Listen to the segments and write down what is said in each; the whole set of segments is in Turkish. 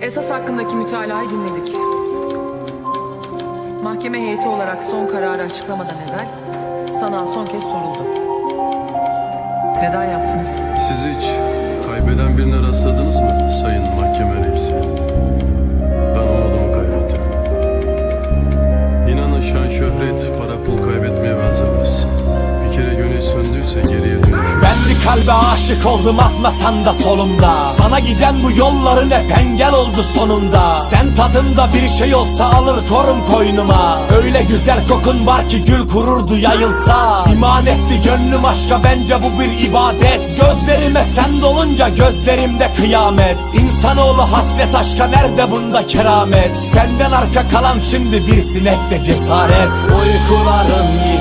Esas hakkındaki mütalayı dinledik. Mahkeme heyeti olarak son kararı açıklamadan evvel sana son kez soruldu. Neden yaptınız? Siz hiç kaybeden birine rastladınız mı sayın mahkeme reisi? Ben umudumu kaybettim. İnanın şan şöhret para pul kaybetmeye benzemez. Bir kere gönül söndüyse geriye bir kalbe aşık oldum atmasan da solumda. Sana giden bu yolların hep engel oldu sonunda. Sen tadında bir şey olsa alır korum koynuma. Öyle güzel kokun var ki gül kururdu yayılsa. İman etti gönlüm aşka bence bu bir ibadet. Gözlerime sen dolunca gözlerimde kıyamet. İnsanoğlu hasret aşka nerede bunda keramet? Senden arka kalan şimdi bir sinekte cesaret. Uykularım yine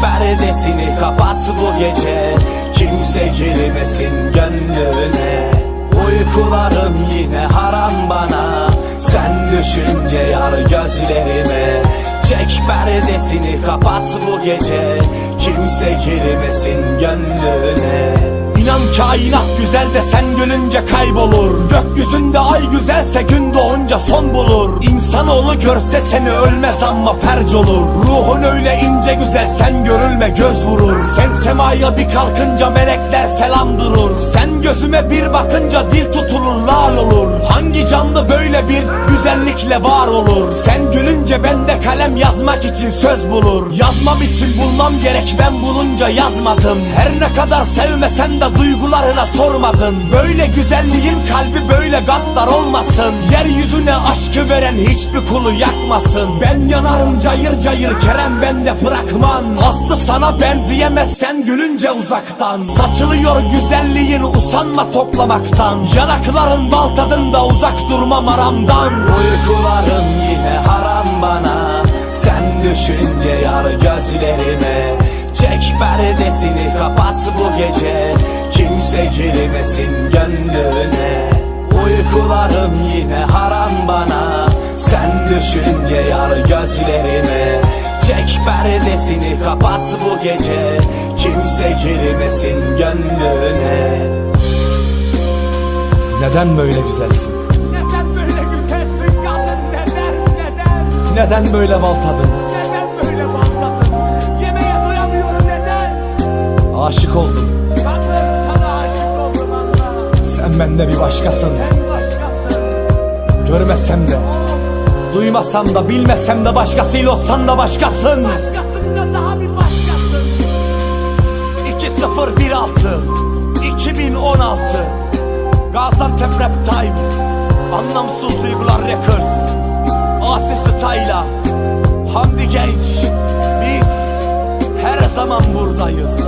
perdesini kapat bu gece. Kimse girmesin gönlüne. Uykularım yine haram bana. Sen düşünce yar gözlerime. Çek perdesini kapat bu gece. Kimse girmesin gönlüne. İnan kainat güzel de sen gülünce kaybolur. Gökyüzünde ay güzelse gün doğunca son bulur. İnsanoğlu görse seni ölmez ama ferc olur. Ruhun öyle Semaya bir kalkınca melekler selam durur. Sen gözüme bir bakınca dil tutulur lal olur. Hangi canlı böyle bir güzellikle var olur? Sen gülünce bende kalem yazmak için söz bulur. Yazmam için bulmam gerek ben bulunca yazmadım. Her ne kadar sevmesen de duygularına sormadın. Böyle güzelliğin kalbi böyle gaddar olmasın. Yeryüzüne aşkı veren hiçbir kulu yakmasın. Ben yanarım cayır cayır Kerem bende fragman Aslı sana benzeyemez sen gülünce uzaktan Saçılıyor güzelliğin usanma toplamaktan. Yanakların bal tadında uzak durmam aramdan Uykularım yine haram bana. Sen düşünce yar gözlerime. Çek perdesini kapat bu gece. Kimse girmesin gönlüne. Uykularım yine haram bana. Sen düşünce yar gözlerime Çek perdesini kapat bu gece Kimse girmesin gönlüne Neden böyle güzelsin? Neden böyle güzelsin kadın neden neden? Neden böyle bal tadın? Neden böyle bal tadın? Yemeğe doyamıyorum neden? Aşık oldum. Kadın sana aşık oldum Allah. Sen bende bir başkasın. Sen başkasın. Görmesem de, duymasam da, bilmesem de başkasıyla olsan da başkasın. Başkasın da daha bir başkasın. 2016 2016 Gaziantep Rap Time Anlamsız Duygular Records Asi Style'a Hamdi Genç Biz her zaman buradayız